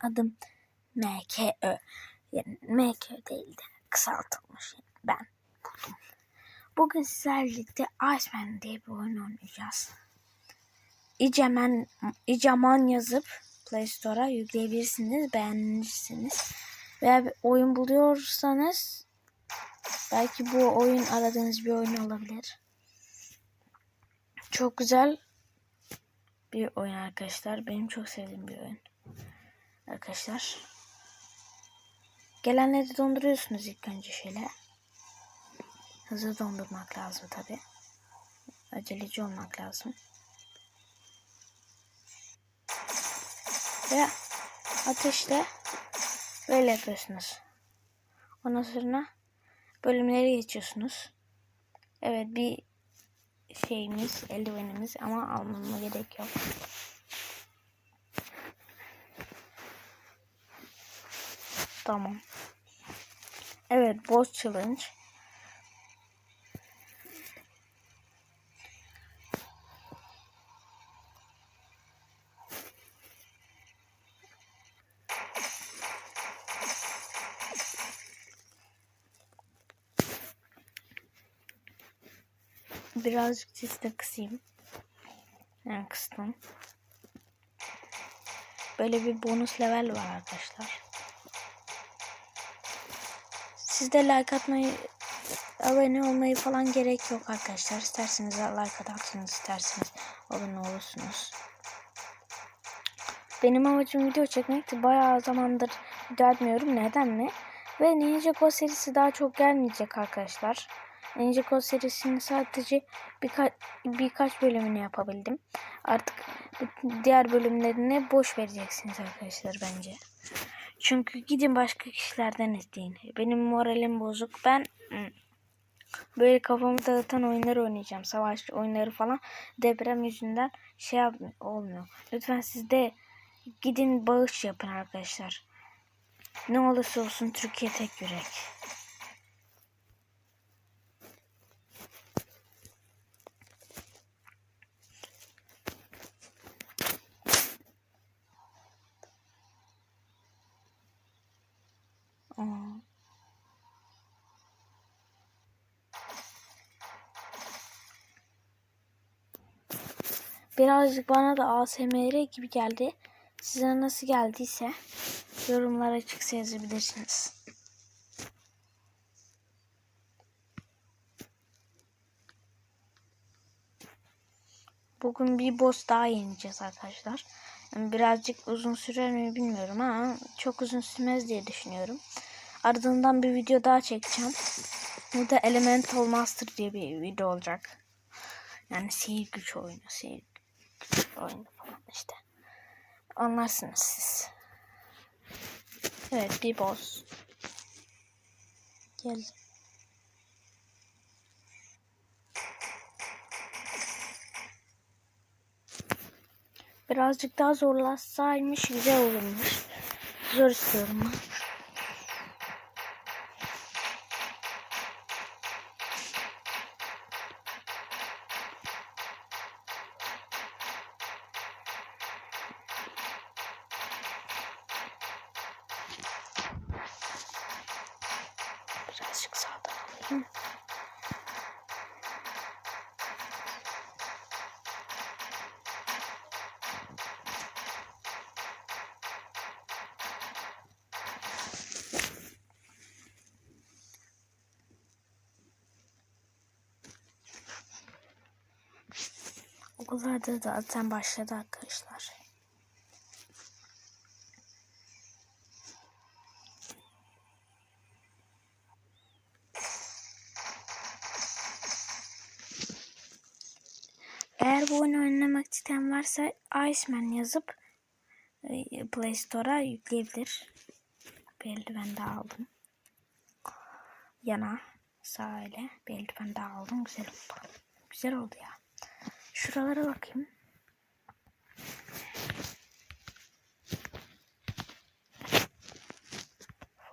adım MKÖ. Yani MKÖ değil de kısaltılmış. Yani ben buldum. Bugün sizlerle birlikte Iceman diye bir oyun oynayacağız. İceman, İcaman yazıp Play Store'a yükleyebilirsiniz. Beğenirsiniz. Veya bir oyun buluyorsanız belki bu oyun aradığınız bir oyun olabilir. Çok güzel bir oyun arkadaşlar. Benim çok sevdiğim bir oyun. Arkadaşlar. Gelenleri donduruyorsunuz ilk önce şöyle. Hızlı dondurmak lazım tabi. Aceleci olmak lazım. Ve ateşle böyle yapıyorsunuz. Ondan sonra bölümleri geçiyorsunuz. Evet bir şeyimiz, eldivenimiz ama almama gerek yok. Tamam. Evet, boss challenge. Birazcık sesi de kısayım. Yani kıstım. Böyle bir bonus level var arkadaşlar. Siz de like atmayı, abone olmayı falan gerek yok arkadaşlar. İsterseniz like atarsınız, isterseniz abone olursunuz. Benim amacım video çekmekti. Bayağı zamandır video atmıyorum. Neden mi? Ve Ninja Go serisi daha çok gelmeyecek arkadaşlar. Ninja Go serisinin sadece birkaç birkaç bölümünü yapabildim. Artık diğer bölümlerini boş vereceksiniz arkadaşlar bence. Çünkü gidin başka kişilerden izleyin. Benim moralim bozuk. Ben böyle kafamı dağıtan oyunlar oynayacağım. Savaş oyunları falan. Deprem yüzünden şey olmuyor. Lütfen siz de gidin bağış yapın arkadaşlar. Ne olursa olsun Türkiye tek yürek. Birazcık bana da ASMR gibi geldi. Size nasıl geldiyse yorumlara açıkça yazabilirsiniz. Bugün bir boss daha yeneceğiz arkadaşlar. Birazcık uzun sürer mi bilmiyorum ama çok uzun sürmez diye düşünüyorum. Ardından bir video daha çekeceğim. Bu da Elemental Master diye bir video olacak. Yani sihir güç oyunu, sihir oyunu falan işte. Anlarsınız siz. Evet bir boss. Gel. Birazcık daha zorlasaymış güzel olurmuş. Zor istiyorum ben. Birazcık sağdan alayım. Okullarda da zaten başladı arkadaşlar. Eğer bu oyunu oynamak isteyen varsa Iceman yazıp e, Play Store'a yükleyebilir. Bir eldiven daha aldım. Yana sağ ile bir eldiven daha aldım. Güzel oldu. Güzel oldu ya. Şuralara bakayım.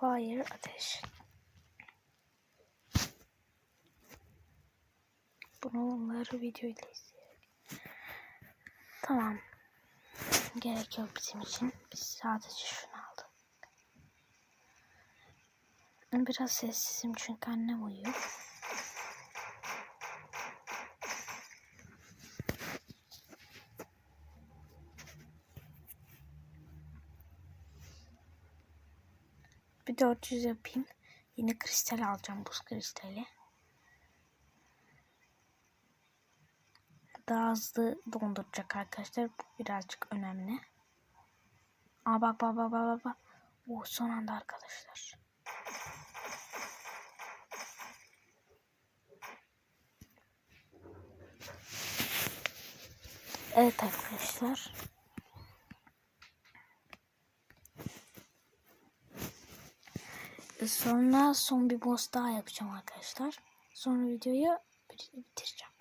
Fire ateş. Bunları video ile izleyelim. Tamam. Gerek yok bizim için. Biz sadece şunu aldık. Biraz sessizim çünkü annem uyuyor. Bir 400 yapayım. Yine kristal alacağım buz kristali. Daha hızlı donduracak arkadaşlar. Bu birazcık önemli. Aa bak bak bak bak bak. Oh, son anda arkadaşlar. Evet arkadaşlar. Sonra son bir boss daha yapacağım arkadaşlar. Sonra videoyu bitireceğim.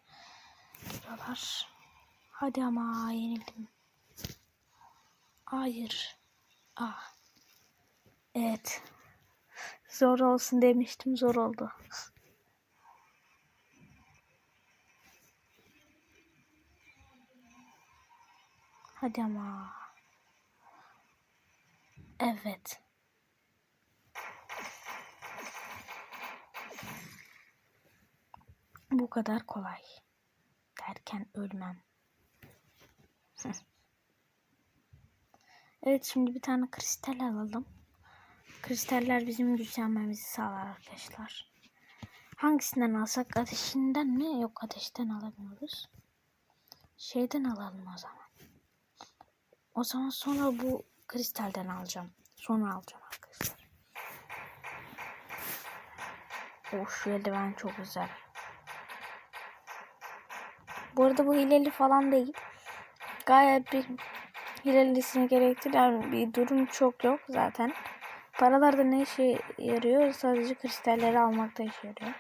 Geliyorlar. Hadi ama yenildim. Hayır. Ah. Evet. Zor olsun demiştim zor oldu. Hadi ama. Evet. Bu kadar kolay. Derken ölmem. evet şimdi bir tane kristal alalım. Kristaller bizim güçlenmemizi sağlar arkadaşlar. Hangisinden alsak ateşinden mi? Yok ateşten alamıyoruz. Şeyden alalım o zaman. O zaman sonra bu kristalden alacağım. Sonra alacağım arkadaşlar. Of şu eldiven çok güzel. Bu arada bu hileli falan değil. Gayet bir hilelisini gerektiren bir durum çok yok zaten. Paralarda ne işe yarıyor? Sadece kristalleri almakta işe yarıyor.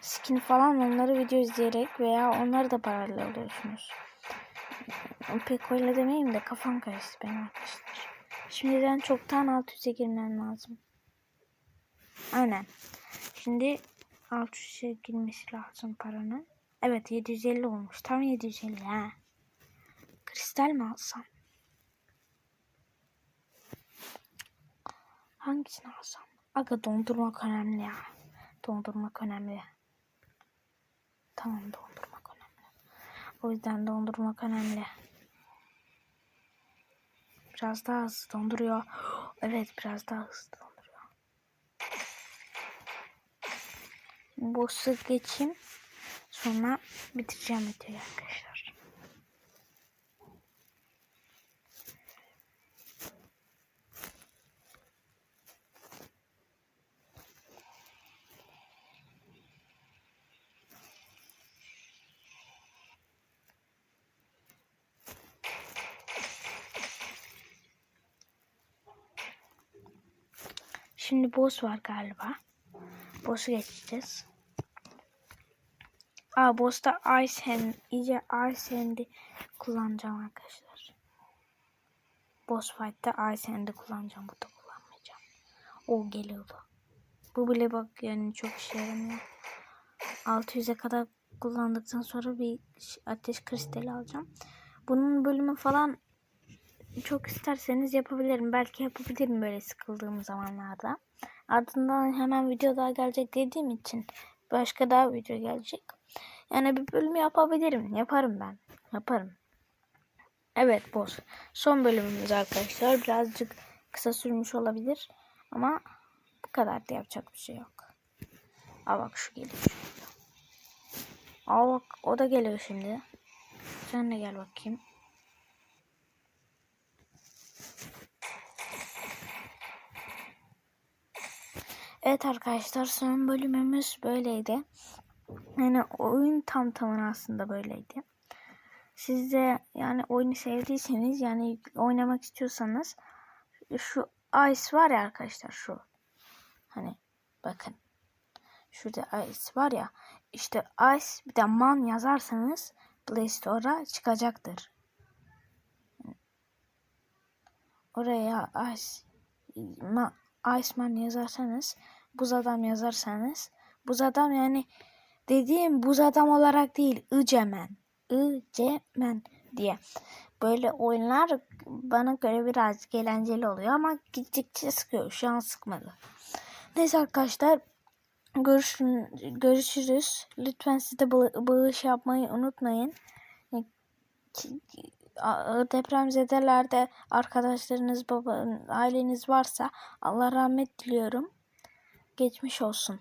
Skin falan onları video izleyerek veya onları da parayla alıyorsunuz. Pek öyle demeyeyim de kafam karıştı benim arkadaşlar. Şimdiden çoktan 600'e girmem lazım. Aynen. Şimdi 600'e girmesi lazım paranın. Evet 750 olmuş. Tam 750 ha. Kristal mi alsam? Hangisini alsam? Aga dondurmak önemli ya. Dondurmak önemli. Tamam dondurmak önemli. O yüzden dondurmak önemli. Biraz daha hızlı donduruyor. Evet biraz daha hızlı donduruyor. Boss'u geçeyim. Sonra bitireceğim videoyu arkadaşlar. Şimdi boss var galiba. Boss'u geçeceğiz. Aa boss'ta Ice Hand, iyice Ice Hand'i kullanacağım arkadaşlar. Boss fight'ta Ice Hand'i kullanacağım. Burada kullanmayacağım. O geliyordu. Bu bile bak yani çok işe yaramıyor. 600'e kadar kullandıktan sonra bir ateş kristali alacağım. Bunun bölümü falan çok isterseniz yapabilirim. Belki yapabilirim böyle sıkıldığım zamanlarda. Ardından hemen video daha gelecek dediğim için başka daha video gelecek. Yani bir bölüm yapabilirim. Yaparım ben. Yaparım. Evet boss. Son bölümümüz arkadaşlar. Birazcık kısa sürmüş olabilir. Ama bu kadar da yapacak bir şey yok. Aa bak şu geliyor. Aa bak o da geliyor şimdi. Sen de gel bakayım. Evet arkadaşlar son bölümümüz böyleydi. Yani oyun tam tamına aslında böyleydi. Siz de yani oyunu sevdiyseniz yani oynamak istiyorsanız şu Ice var ya arkadaşlar şu. Hani bakın. Şurada Ice var ya. işte Ice bir de man yazarsanız Play Store'a çıkacaktır. Oraya Ice ma, Iceman yazarsanız buz adam yazarsanız buz adam yani dediğim buz adam olarak değil Iceman. Iceman diye. Böyle oyunlar bana göre birazcık eğlenceli oluyor ama gittikçe sıkıyor. Şu an sıkmadı. Neyse arkadaşlar görüşün, görüşürüz. Lütfen siz de bağ- bağış yapmayı unutmayın. Depremzedelerde arkadaşlarınız, baba, aileniz varsa Allah rahmet diliyorum. Geçmiş olsun.